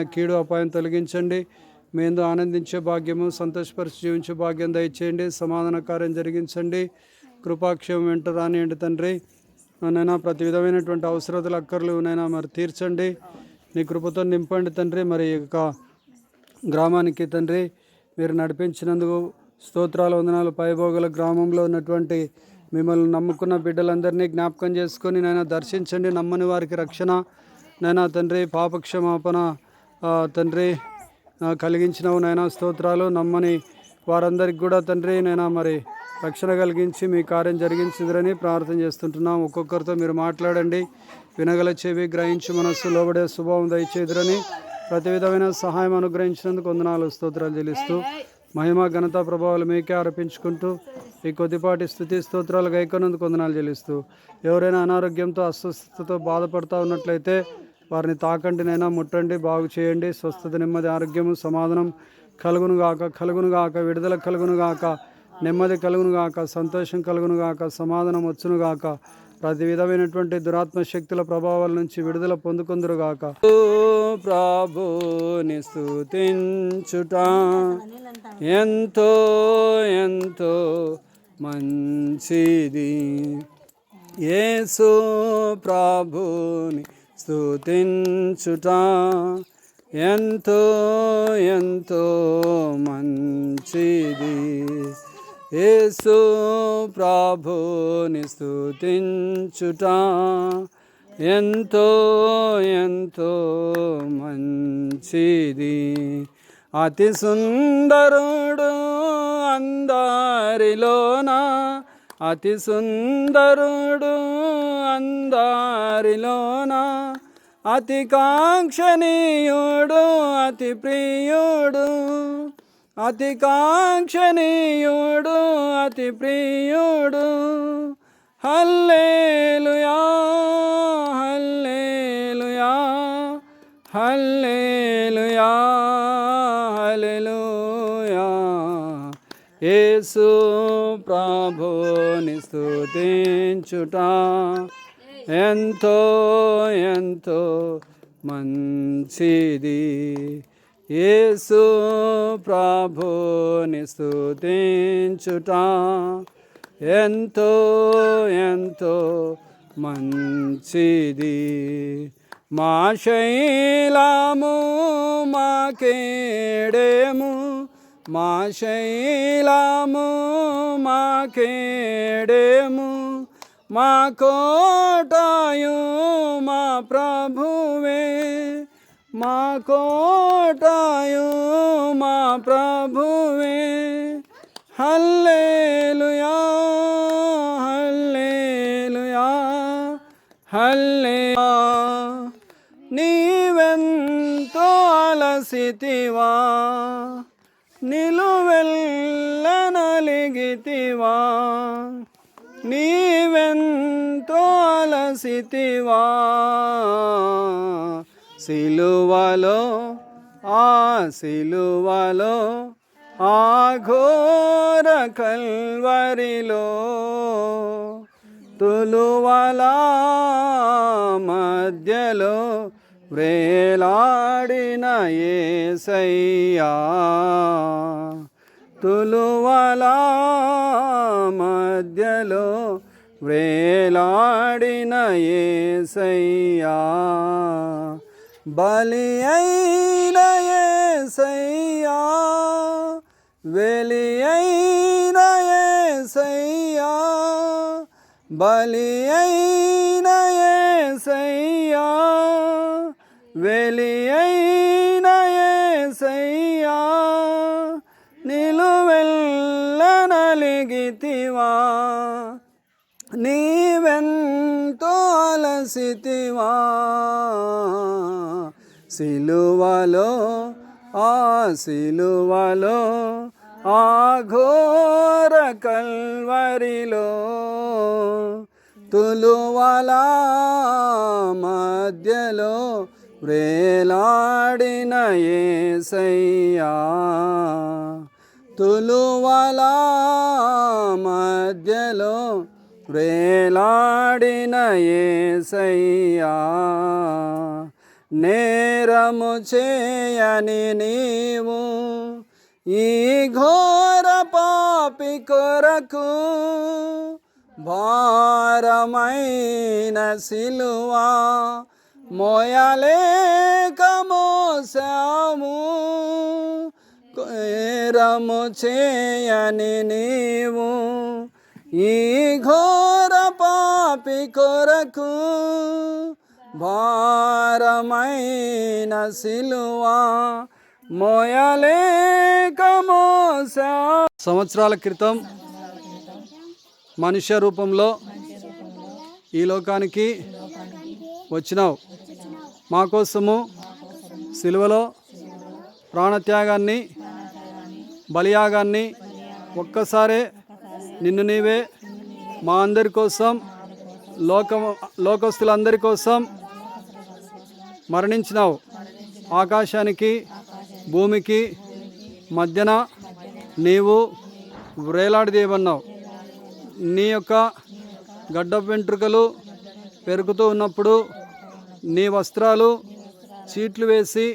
కీడు అపాయం తొలగించండి. మేము ఆనందించే భాగ్యము సంతోషపరిచి జీవించే భాగ్యం దయచేయండి. సమాధాన కార్యం జరిగించండి. కృపాక్షేమం వెంట రానియండి తండ్రి. నైనా ప్రతి విధమైనటువంటి అవసరతలు అక్కర్లు నైనా మరి తీర్చండి. నీ కృపతో నింపండి తండ్రి. మరి యొక్క గ్రామానికి తండ్రి మీరు నడిపించినందుకు స్తోత్రాల వందనాలు. పైభోగల గ్రామంలో ఉన్నటువంటి మిమ్మల్ని నమ్ముకున్న బిడ్డలందరినీ జ్ఞాపకం చేసుకొని నైనా దర్శించండి. నమ్మని వారికి రక్షణ. నైనా తండ్రి పాపక్షమాపణ తండ్రి ఆ, కలిగించినవు నైనా స్తోత్రాలు. నమ్మని వారందరికి కూడా తండ్రి నైనా మరి రక్షణ కలిగించి మీ కార్యం జరిగించుదురని ప్రార్థన చేస్తుంటున్నాం. ఒక్కొక్కరితో మీరు మాట్లాడండి. వినగల చెవి గ్రహించి మనస్సు లోబడే స్వభావం దయచేదురని ప్రతి విధమైన సహాయం అనుగ్రహించినందుకు వందనాలు స్తోత్రాలు చెల్లిస్తూ మహిమ ఘనత ప్రభావాలు మీకే ఆరోపించుకుంటూ ఈ కొద్దిపాటి స్థుతి స్తోత్రాలు గైకొన్నందుకు వందనాలు చెల్లిస్తూ ఎవరైనా అనారోగ్యంతో అస్వస్థతతో బాధపడుతూ ఉన్నట్లయితే వారిని తాకండి నైనా ముట్టండి బాగు చేయండి. స్వస్థత నెమ్మది ఆరోగ్యము సమాధానం కలుగును గాక విడుదల కలుగును గాక నెమ్మది కలుగును గాక సంతోషం కలుగును గాక సమాధానం వచ్చును గాక ప్రతి విధమైనటువంటి దురాత్మ శక్తుల ప్రభావాల నుంచి విడుదల పొందుకుందరు గాక. ప్రభుని స్థుతించుట ఎంతో ఎంతో మంచిది. యేసు ప్రభుని స్తుతించుట ఎంతో ఎంతో మంచిది. యేసు ప్రభుని స్థుతించుట ఎంతో ఎంతో మంచిది. అతి సుందరుడు అందరిలోనా అతి సుందరుడు అందారిలోన అతి కాంక్షణీయుడు అతి ప్రియుడు. అతి కాంక్షణీయుడు అతి ప్రియుడు. హల్లేలుయా హల్లేలుయా హల్లేలుయా హల్లెలూయా. యేసు ప్రభుని స్థుతించుట ఎంతో ఎంతో మంచిది. యేసు ప్రభుని స్థుతించుట ఎంతో ఎంతో మంచిది. మా శైలాము మా కేడేము మా శైలము మా కేడేము మా కోటాయు మా ప్రభువే మా కోటాయు మా ప్రభువే హల్లేలుయా హల్లేలుయా హల్లేలుయా నీవెంతో అలసితివా నిలువెల్లనలిగితివా? నీవెంతో అలసితివా? సిలువలో ఆ సిలువలో ఆ ఘోర కల్వరిలో తులువలా మధ్యలో వ్రేలాడిన ఏసయ్యా తులువల మధ్యలో వ్రేలాడిన ఏసయ్యా బలి అయిన ఏసయ్యా వెలి అయిన ఏసయ్యా బలి అయిన ఏసయ్యా. వెలియైన అయిన నిలువెల్ల నిలువెల్లనలిగితివా నీవెంతో అలసితివా సిలువలో ఆ సిలువలో ఆ ఘోర కల్వరిలో తులువలా మధ్యలో వ్రేలాడిన ఏసయ్యా తులువల మధ్యలో వ్రేలాడిన ఏసయ్యా నేరము చేయని నీవు ఈ ఘోర పాపి కొరకు భారమైన సిలువా మోయలేక మోసాము రము చేయని నీవు ఈ ఘోర పాపి కొరకు భారమైన సిలువా. మోయలేక మోసా సంవత్సరాల క్రితం మనుష్య రూపంలో ఈ లోకానికి వచ్చినావు. మా కోసము సిలువలో ప్రాణత్యాగాన్ని బలియాగాన్ని ఒక్కసారే నిన్ను నీవే. మా అందరి కోసం లోక లోకస్తులందరి కోసం మరణించినావు. ఆకాశానికి భూమికి మధ్యన నీవు వ్రేలాడిదేయమన్నావు నీ యొక్క గడ్డ వెంట్రుకలు పెరుగుతూ ఉన్నప్పుడు నీ వస్త్రాలు చీట్లు వేసి